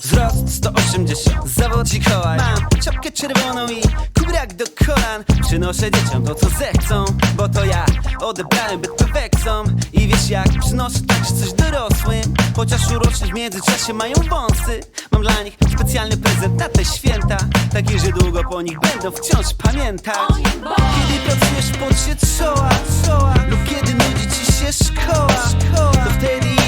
Wzrost 180, zawód i kołaj Mam czapkę czerwoną i kubrak do kolan. Przynoszę dzieciom to co zechcą Bo to ja odebrałem byt pewekcom I wiesz jak, przynoszę także coś dorosłym Chociaż uroczy w międzyczasie mają wąsy. Mam dla nich specjalny prezent na te święta. Taki, że długo po nich będą wciąż pamiętać. Kiedy pracujesz w pocie czoła, czoła Lub kiedy nudzi ci się szkoła, To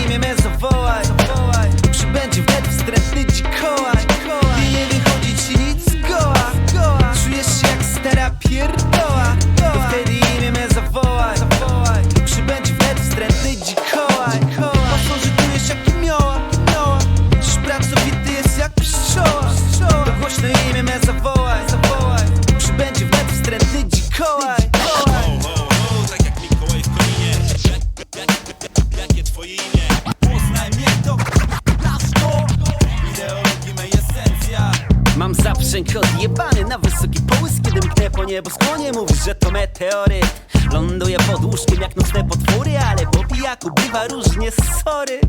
Zaprzęg odjebany na wysoki połysk Kiedy mknę po niebo skłonie Mówisz, że to meteoryt. Ląduję pod łóżkiem jak nocne potwory Ale po pijaku bywa różnie, sorry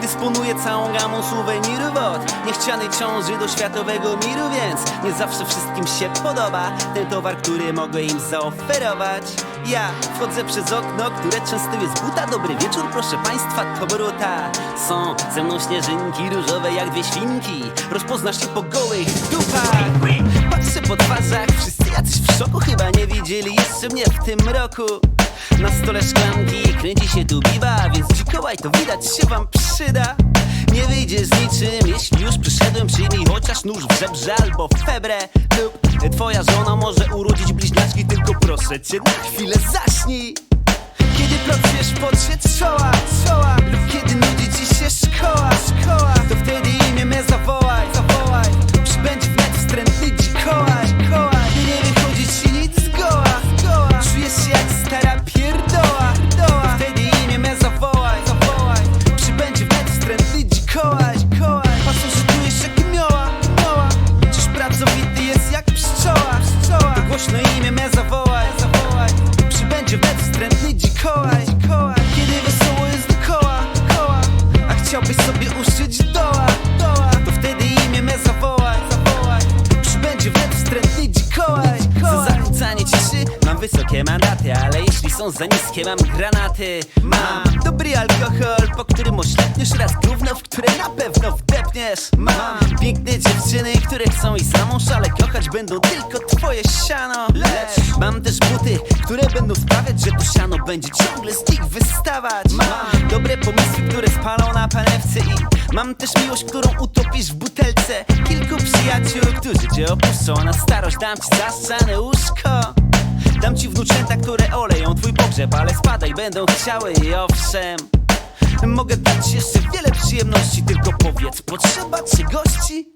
Dysponuję całą gamą suwenirów od niechcianej ciąży do światowego miru Więc nie zawsze wszystkim się podoba Ten towar, który mogę im zaoferować. Ja wchodzę przez okno, które często jest buta. Dobry wieczór, proszę państwa, to bruta. Są ze mną śnieżynki różowe jak dwie świnki. Rozpoznasz się po gołych dupach. Patrzę po twarzach, wszyscy jacyś w szoku Chyba nie widzieli jeszcze mnie w tym roku Na stole szklanki, kręci się tu biba Więc dzikołaj to widać się wam przyda. Nie wyjdziesz z niczym, jeśli już przyszedłem Przyjmij chociaż nóż w żebrze albo febrę. Lub twoja żona może urodzić bliźniaczki Tylko proszę cię na chwilę zaśnij kiedy pracujesz w Wnet wstrętny dzikołaj, Kiedy wesoło jest dookoła, koła. A chciałbyś sobie uszyć doła, doła. To wtedy imię me zawołaj, zawołaj Przybędzie wnet wstrętny dzikołaj, Za zakłócanie ciszy mam wysokie mandaty Ale jeśli są za niskie mam granaty. Mam dobry alkohol, po którym oślepniesz Raz gówno, w które na pewno wdepniesz. Mam piękne dziewczyny, które chcą i samą szale Kochać będą tylko twoje siano. Lecz mam też buty, które będą sprawiać, że to siano będzie ciągle z nich wystawać. Mam. Dobre pomysły, które spalą na panewce I mam też miłość, którą utopisz w butelce. Kilku przyjaciół, którzy cię opuszczą Na starość dam ci zastrzane łóżko. Dam ci wnuczęta, które oleją twój pogrzeb Ale spadaj, będą chciały i owszem. Mogę dać jeszcze wiele przyjemności Tylko powiedz, potrzeba ci gości?